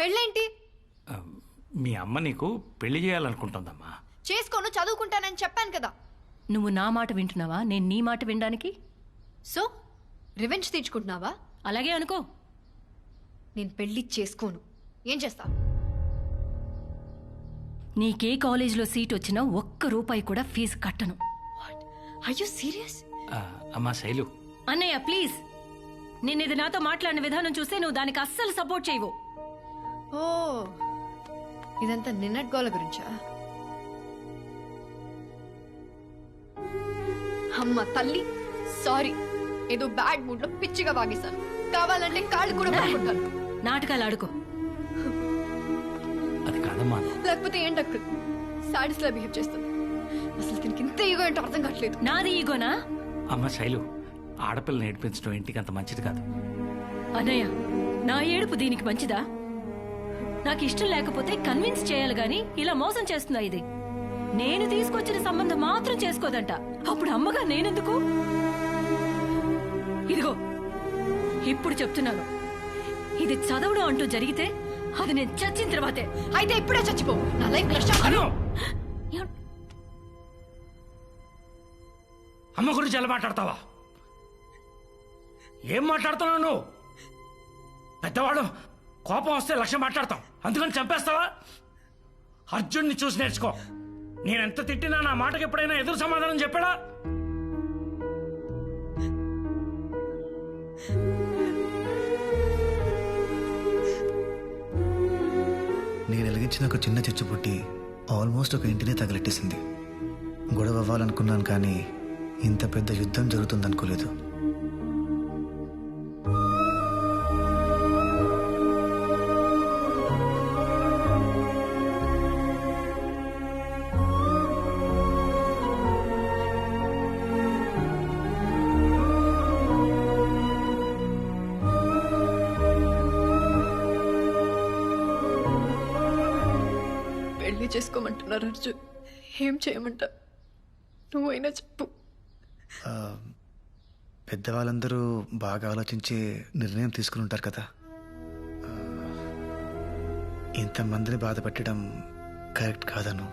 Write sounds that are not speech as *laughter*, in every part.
పెళ్ళేంటి? మీ అమ్మ నీకు పెళ్ళి చేయాలనుకుంటుందమ్మా. చేసుకోను చదువుకుంటానని చెప్పాను కదా. నువ్వు నా మాట వింటున్నావా? నేను నీ మాట వినడానికి? సో రివెంజ్ తీర్చుకుంటున్నావా? అలాగే అనుకో. నేను పెళ్ళి చేసుకోను. ఏం చేస్తా? నీకే కాలేజీలో సీట్ వచ్చినా ఒక్క రూపాయి కూడా ఫీజు కట్టను. యు సీరియస్ అమ్మా శైలు. అన్నయ్య ప్లీజ్. నేను ఇది నాతో మాట్లాడిన విధానం చూస్తే నువ్వు దానికి అస్సలు సపోర్ట్ చేయవు. ఓ ఇదంతా నిన్నటి గోల గురించా? అమ్మ తల్లి సారీ ఏదో బ్యాడ్ మూడ్లో పిచ్చిగా వాగేశాను. కావాలంటే కాళ్ళు కూడా పట్టుకుంటాను. నాటకాలు ఆడుకో. అది కాదమ్మా. లేకపోతే ఏంటి అక్కడ సాడీస్ లా బిహేవ్ చేస్తుంది. అసలు దీనికి ఇంత ఈగో ఏంటో అర్థం కావట్లేదు. నాది ఈగోనా? అమ్మ శైలు ఆడపిల్లని ఏడిపించడం ఇంటికి అంత మంచిది కాదు. అన్నయ్య నా ఏడుపు దీనికి మంచిదా? నాకు ఇష్టం లేకపోతే కన్విన్స్ చేయాలి గాని ఇలా మోసం చేస్తుందా ఇది? నేను తీసుకొచ్చిన సంబంధం మాత్రం చేసుకోదంట. అప్పుడు అమ్మగా నేనెందుకు? ఇదిగో ఇప్పుడు చెప్తున్నాను. ఇది చదవడం అంటూ జరిగితే అది నేను చచ్చిన తర్వాతే. అయితే ఇప్పుడే చచ్చిపో. నా లైఫ్ అమ్మ గురించి ఎలా మాట్లాడతావా? ఏం మాట్లాడుతున్నావు నువ్వు? పెద్దవాడు కోపం వస్తే లక్ష్య మాట్లాడతాం. అందుకని చంపేస్తావా? అర్జున్ని చూసి నేర్చుకో. నేనెంత తిట్టినా నా మాటకి ఎప్పుడైనా ఎదురు సమాధానం చెప్పాడా? నేను వెలిగించిన ఒక చిన్న చిచ్చు పుట్టి ఆల్మోస్ట్ ఒక ఇంటినే తగలెట్టేసింది. గొడవ అవ్వాలనుకున్నాను కానీ ఇంత పెద్ద యుద్ధం జరుగుతుందనుకోలేదు. పెళ్ళి చేసుకోమంటున్నారు అర్జున్. ఏం చేయమంటా? నువ్వైనా చెప్పు. పెద్దవాళ్ళందరూ బాగా ఆలోచించి నిర్ణయం తీసుకుని ఉంటారు కదా. ఇంతమందిని బాధ పెట్టడం కరెక్ట్ కాదను.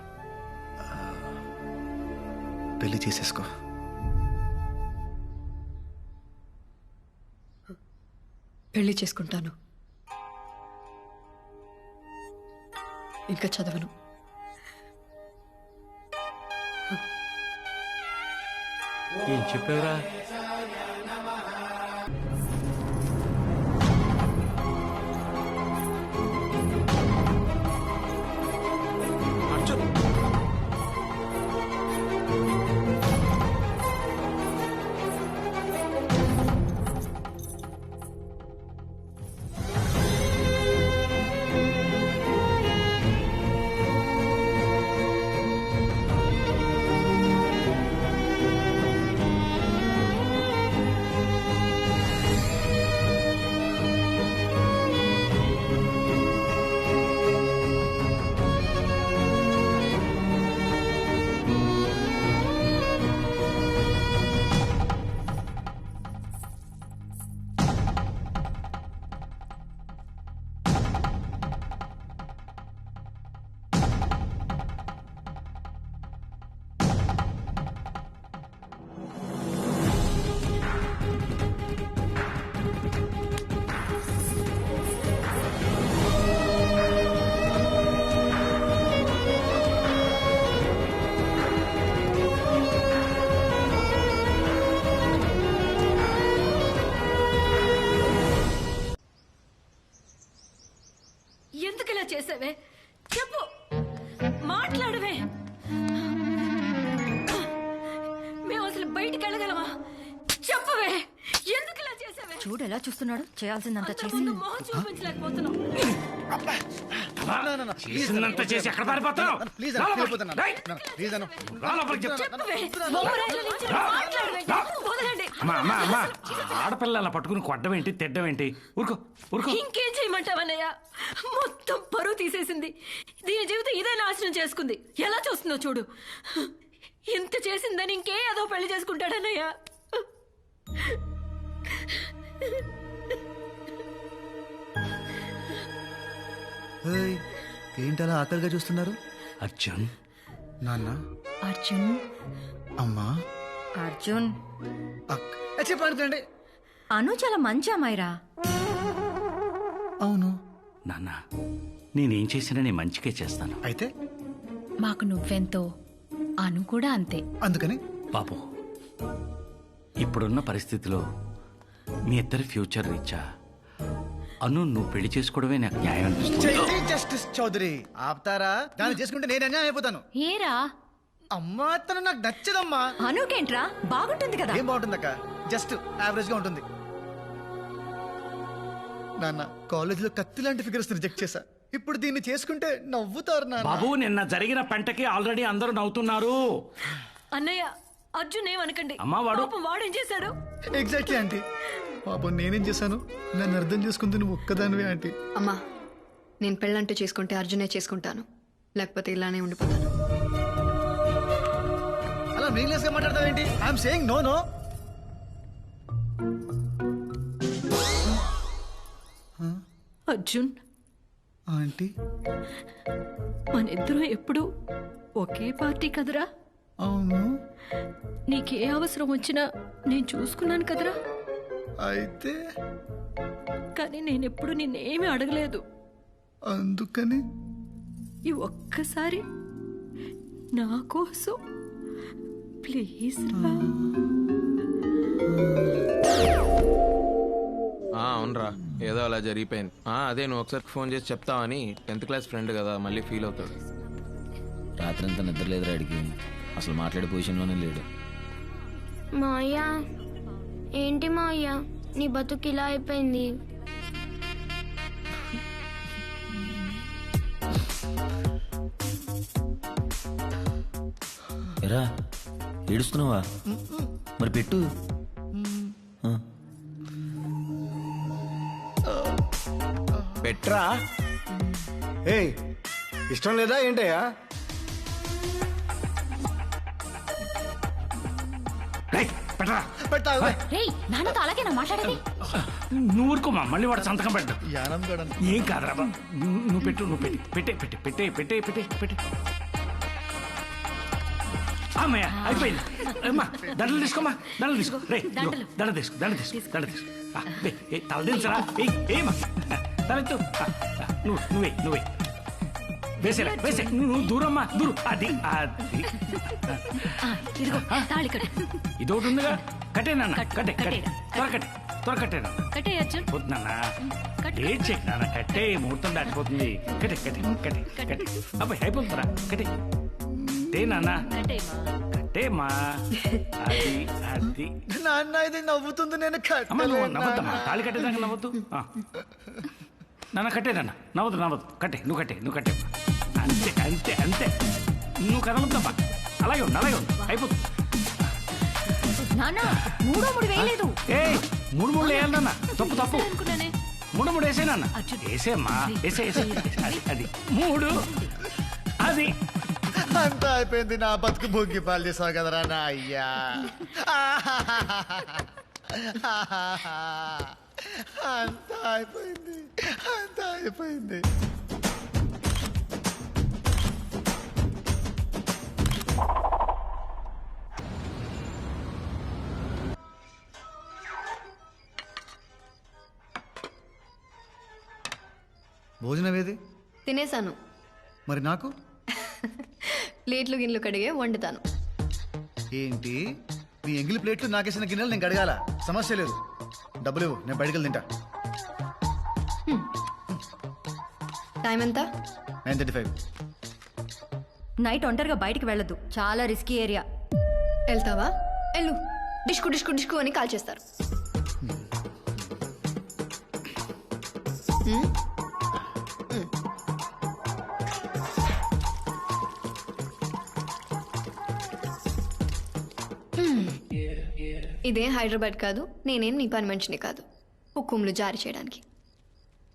పెళ్ళి చేసేసుకో. పెళ్ళి చేసుకుంటాను. ఇంకా చదవను. ఏం చెప్పావురా ఎందుకు ఇలా చేసావే? చెప్పు. మాట్లాడవే. మేము అసలు బయటికి వెళ్ళగలమా? చెప్పవే. ఎందుకు ఇలా చేసావే? చూడు ఎలా చూస్తున్నాడు. చేయాల్సిందంతా చేసి మొహం చూపించలేకపోతున్నాం. చేసిందంతా చేసి ఎక్కడ పారిపోతున్నావు? ప్లీజ్ రా లోపలికి. రేయ్, ప్లీజ్ అన్న రా లోపలికి చెప్తా. చెప్పవే బొమ్మరాయిల నుంచి మాట్లాడవే. వదలండి. అమ్మా అమ్మా అమ్మా. ఆడపిల్ల అలా పట్టుకుని కొట్టడం ఏంటి తిట్టడం ఏంటి? ఊరుకో ఊరుకో. ఇంకేం చేయమంటావన్నయ్య? మొత్తం పరువు తీసేసింది. దీని జీవితం ఇదే నాశనం చేసుకుంది. ఎలా చూస్తుందో చూడు. ఇంత చేసిందని ఇంకే ఏదో పెళ్ళి చేసుకుంటాడన్నయ్య. ఏయ్, ఏంటలా ఆకలిగా చూస్తున్నారు? అర్జున్. నాన్న. అర్జున్. అమ్మా. అర్జున్. చెప్పండి అను చాలా మంచి అమ్మాయిరా. అవును. నాన్న నేనేం చేసినా నేను మంచిగా చేస్తాను. అయితే? మాకు నువ్వెంతో అను కూడా అంతే. అందుకని? బాబు ఇప్పుడున్న పరిస్థితిలో మీ ఇద్దరి ఫ్యూచర్ రీచా అను నువ్వు పెళ్ళి చేసుకోవడమే నాకు న్యాయం అనిపిస్తుంది. జస్టిస్ చౌదరి. ఆపుతారా? దాన్ని చేసుకుంటే నేను అన్యాయం అయిపోతాను. ఏరా? అమ్మా తను నాకు నచ్చదమ్మా. అనుకేంట్రా? బాగుంటుంది కదా. ఏం బాగుంటుందక్క? జస్ట్ యావరేజ్గా ఉంటుంది. నాన్న కాలేజీలో కత్తి లాంటి ఫిగర్స్ రిజెక్ట్ చేశా. ఇప్పుడు దీన్ని చేసుకుంటే నవ్వుతారు నాన్న. బాబు నిన్న జరిగిన పంటకి ఆల్రెడీ అందరూ నవ్వుతున్నారు. అన్నయ్య అర్జున్ ఏమనకండి అమ్మా, వాడు- పాపం వాడేం చేశాడు? ఎగ్జాక్ట్లీ ఆంటీ పాపం నేనేం చేశాను? నన్ను అర్థం చేసుకుంది నువ్వు ఒక్కదానివే ఆంటీ అమ్మా నేను పెళ్ళంటూ చేసుకుంటే అర్జునే చేసుకుంటాను. లేకపోతే ఇలానే ఉండిపోతాను. అలా మీనింగ్లెస్గా మాట్లాడతావేంటి I'm saying no no Arjun. Aunty మనిద్దరం ఎప్పుడు ఒకే పార్టీ కదరా? అవును. నీకే అవసరం వచ్చినా నేను చూసుకున్నాను కదరా? అయితే? కానీ నేనెప్పుడు నిన్నేమీ అడగలేదు. అందుకని? ఈ ఒక్కసారి నా కోసం ప్లీజ్ రా. అవునరా. ఏదో అలా జరిగిపోయింది. ఆ, అదే నువ్వు ఒకసారి ఫోన్ చేసి చెప్తావని టెన్త్ క్లాస్ ఫ్రెండ్ కదా మళ్ళీ ఫీల్ అవుతాడు రాత్రంతా నిద్ర లేదురా అడిగి. అసలు మాట్లాడే పొజిషన్లోనే లేడు. మాయా ఏంటి మాయా నీ బతుకు ఇలా అయిపోయింది. ఎరా ఏడుస్తున్నావా? మరి పెట్టు. పెట్రా? ఏయ్ ఇష్టం లేదా ఏంటయ్యా? పెట్టరా పెట్టావు రేయ్ నాన్నతో అలాగేనా మాట్లాడేది? నువ్వు ఊరుకోమా మళ్ళీ వాడు సంతకం పెట్టు యానం గడం ఏం కాదురా బా. నువ్వు నువ్వు పెట్టు నువ్వు పెట్టి. పెట్టే పెట్టే పెట్టే పెట్టే పెట్టే పెట్టే. అమ్మయ్య అయిపోయింది. అమ్మా దండలు తీసుకోమా దండలు తీసుకో. రే దండ తీసుకో దండ తీసుకో దండ తీసుకో. తల దించరా? ఏమా తలెత్తు నువ్వు నువ్వే నువ్వే. వేసేరా వేసే. నువ్వు దూరమ్మా దూరం. అది అది. ఇదొకటి ఉందిగా? కట్టేనన్న కట్టు, కట్టే. త్వర కట్టే త్వర కట్టేనా కట్టే అర్జున్ పోతున్నానా కట్టు. ఏం చెక్ నాన్న కట్టే ముహూర్తం దాటిపోతుంది. కట్టే కట్టే కట్టే. కట్టే. అబ్బాయి అయిపోతుందిరా. కట్టే. కట్టే నాన్న. కట్టేమా? అది అది. నాన్న ఇది నవ్వుతుంది నేను అమ్మ నువ్వు నవ్వద్దమ్మా నాన్న. తాళి కట్టేదాకా నవ్వద్దు? ఆ. నాన్న కట్టే నాన్న. నవ్వదు నవ్వదు కట్టే నువ్వు కట్టే నువ్వు కట్టే. అంతే అంతే అంతే. నువ్వు కదలొద్దమ్మా. అలాగే ఉండు అలాగే ఉండు. అయిపోతుంది నాన్న మూడో మూడు వేయలేదు. ఏ మూడు మూడు వేయాలన్నా తప్పు తప్పు. అనుకున్నానే మూడు మూడు వేసేనన్న అర్జున్. వేసేమ్మా వేసే వేసే అది అది. మూడు. అది. అంతా అయిపోయింది నా బతుకు భోగి పాలు చేసావు కదరా నా అయ్యా అంతా అయిపోయింది అంతా అయిపోయింది. భోజనం ఏది? తినేసాను. మరి నాకు? *laughs* ప్లేట్లు గిన్నెలు కడిగే వండుతాను. ఏంటి? నీ ఎంగిలి ప్లేట్లు నాకేసిన గిన్నెలు నేను కడగాల? సమస్య లేదు. డబ్బులు ఇవ్వు, నేను బయటకు తింటా. టైం ఎంత నైన్ థర్టీ ఫైవ్. నైట్ ఒంటరిగా బయటికి వెళ్ళదు. చాలా రిస్కీ ఏరియా. వెళ్తావా? వెళ్ళు. డిష్కు డిష్కు డిష్కు అని కాల్ చేస్తారు. ఇదే హైదరాబాద్ కాదు నేనేం నీ పని మనిషిని కాదు. హుకుములు జారీ చేయడానికి.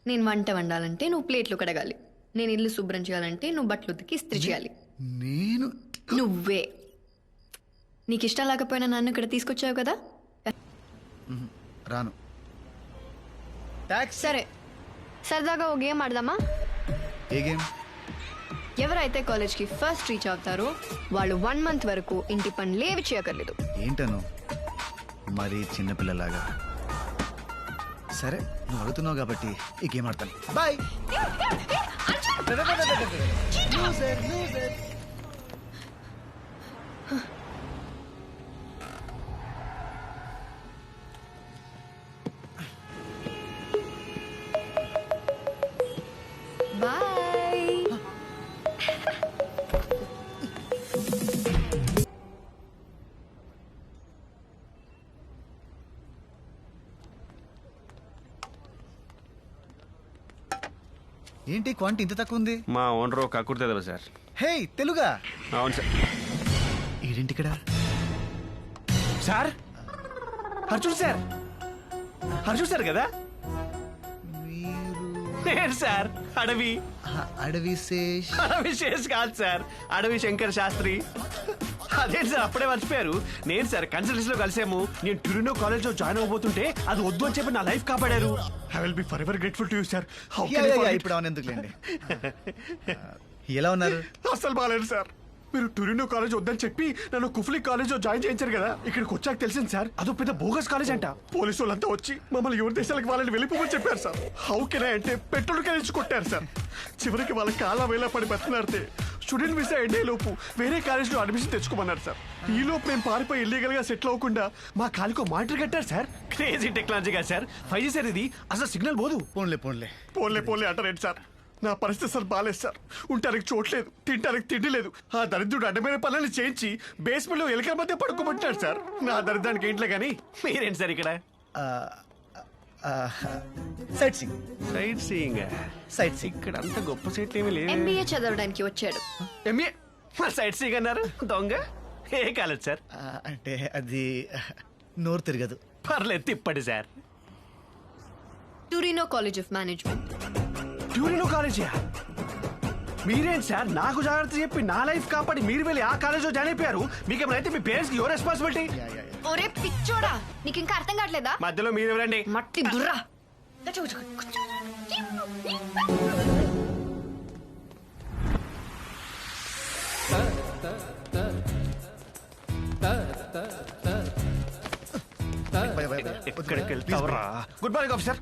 నేను వంట వండాలంటే నువ్వు ప్లేట్లు కడగాలి. నేను ఇల్లు శుభ్రం చేయాలంటే నువ్వు బట్టలు ఉతికి ఇస్త్రీ చేయాలి. నేను? నువ్వే. నీకు ఇష్టం లేకపోయినా నన్ను ఇక్కడ తీసుకొచ్చావు కదా? రాను. సరే. సరదాగా ఓ గేమ్ ఆడదామా? ఏ గేమ్? ఎవరైతే కాలేజ్కి ఫస్ట్ రీచ్ అవుతారో వాళ్ళు వన్ మంత్ వరకు ఇంటి పనులు ఏవి చేయక్కర్లేదు. ఏంటను? మరి చిన్నపిల్లలాగా సరే నువ్వు అడుగుతున్నావు కాబట్టి ఈ గేమ్ ఆడతాను బాయ్ బాయ్ ఏంటి క్వాంటి ఇంత తక్కువ ఉంది? మా ఓనర్ కక్కుర్తే కదా సార్. హే తెలుగా? అవును సార్. ఏంటి ఇక్కడ? సార్? హర్షుడు సార్? హర్షుడు సార్ కదా? నేను సార్ అడవి. అడవి శేష్. అడవి శేష్ కాదు సార్ అడవి శంకర్ శాస్త్రి. అదేంటి సార్ అప్పుడే మర్చిపోయారు. నేను సార్ కన్సల్టెన్సీ లో కలిసాము నేను ట్యూరినో కాలేజ్లో జాయిన్ అవబోతుంటే అది వద్దు అని చెప్పి నా లైఫ్ కాపాడారు. I will be forever grateful to you sir ఇప్పుడు అవును ఎందుకులేండి? *laughs* ఎలా ఉన్నారు? అసలు బాగాలేదు సార్ మీరు టూరినో కాలేజ్ వద్దని చెప్పి నన్ను కుఫ్లీ కాలేజ్లో జాయిన్ చేయించారు కదా. ఇక్కడ వచ్చాక తెలిసింది సార్ అదో పెద్ద బోగస్ కాలేజ్ అంట. పోలీసు వాళ్ళంతా వచ్చి మమ్మల్ని ఎవరి దేశాలకు వాళ్ళని వెళ్ళిపోమని చెప్పారు సార్. హౌ కెన్ అంటే పెట్రోల్ కలిసి కొట్టారు సార్. చివరికి వాళ్ళ కాళ్ళ వేళ పడి బతున్నాడితే స్టూడెంట్ వీసా ఎండే లోపు వేరే కాలేజ్లో అడ్మిషన్ తెచ్చుకోమన్నారు సార్. ఈ లోపు మేము పారిపోయి ఇల్లీగల్గా సెటిల్ అవ్వకుండా మా కాలికో మానిటర్ కట్టారు సార్. క్రేజీ టెక్నాలజీ కదా సార్. ఫైవ్ సార్ ఇది. అసలు సిగ్నల్ పోదు. పోన్లే పోన్లే. పోన్లే పోన్లే అంటారేంటి సార్? నా పరిస్థితి సార్ బాగాలేదు సార్. ఉంటానికి చోట్లేదు తింటానికి తిండి లేదు. ఆ దరిద్రుడు అడ్డమైన పనులు చేయించి బేస్మెంట్లో ఎలుకల మధ్య పడుకోబట్టాడు సార్. నా దరిద్రానికి ఏంట్లే కానీ మీరేంటి సార్ ఇక్కడ? Sight sing sightseeing. Sight sing ఇక్కడ అంత గొప్ప సైట్లు ఏమీ లేదు ఎంబీఏ చదవడానికి వచ్చాడు. ఎంఏ సైట్ సీయింగ్ అన్నారు? దొంగ? ఏ కాలేదు సార్? అంటే అది నోరు తిరగదు. పర్లేదు తిప్పండి sir. Turino college of management Turino college మీరేంటి సార్ నాకు జాగ్రత్త చెప్పి నా లైఫ్ కాపాడి మీరు వెళ్ళి ఆ కాలేజ్లో జాయిన్ అయిపోయారు. మీకు ఏమైనా అయితే మీ పేరెంట్స్ యువర్ రెస్పాన్సిబిలిటీ ఒరే పిచ్చోడా నీకు ఇంకా అర్థం కావట్లేదా? మధ్యలో మీరు ఎవరండి మట్టి ఎక్కడికి వెళ్తావరా? గుడ్ మార్నింగ్ ఆఫీసర్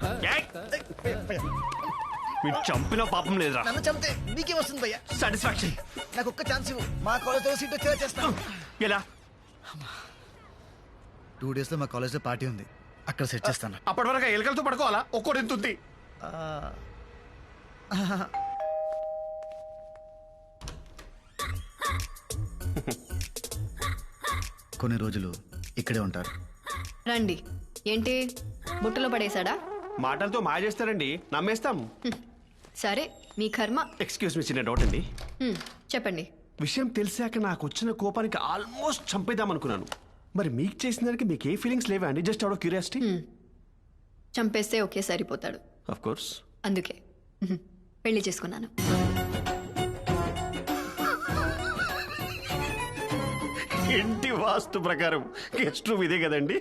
మీరు చంపిన పాపం లేదురా. నన్ను చంపితే నీకే వస్తుంది భయ్యా? సాటిస్ఫాక్షన్ నాకు ఒక్క ఛాన్స్ ఇవ్వు. మా కాలేజ్లో సీట్ వచ్చేలా చేస్తాను ఎలా? టూ డేస్లో మా కాలేజ్లో పార్టీ ఉంది. అక్కడ సెట్ చేస్తాను. అప్పటి వరకు ఎలుకలతో పడుకోవాలా? ఒక్కోటి ఎంత ఉంది. కొన్ని రోజులు ఇక్కడే ఉంటారు. రండి. ఏంటి? బుట్టలో పడేశాడా? మాటలతో మాయ చేస్తారండి. నమ్మేస్తాం. సరే మీ కర్మ. ఎక్స్క్యూజ్ మీ చిన్న డౌట్ అండి. హ్మ్, చెప్పండి. విషయం తెలిసాక నాకు వచ్చిన కోపానికి ఆల్మోస్ట్ చంపేద్దాం అనుకున్నాను. మరి మీకు చేసిన దానికి మీకు ఏ ఫీలింగ్స్ లేవా అండి? జస్ట్ అవుట్ ఆఫ్ క్యూరియాసిటీ చంపేస్తే ఒకే సరిపోతాడు. ఆఫ్ కోర్స్ అందుకే. హ్మ్, పెళ్ళి చేసుకున్నాను. ఇంటి వాస్తు ప్రకారం గెస్ట్ రూమ్ ఇదే కదండి.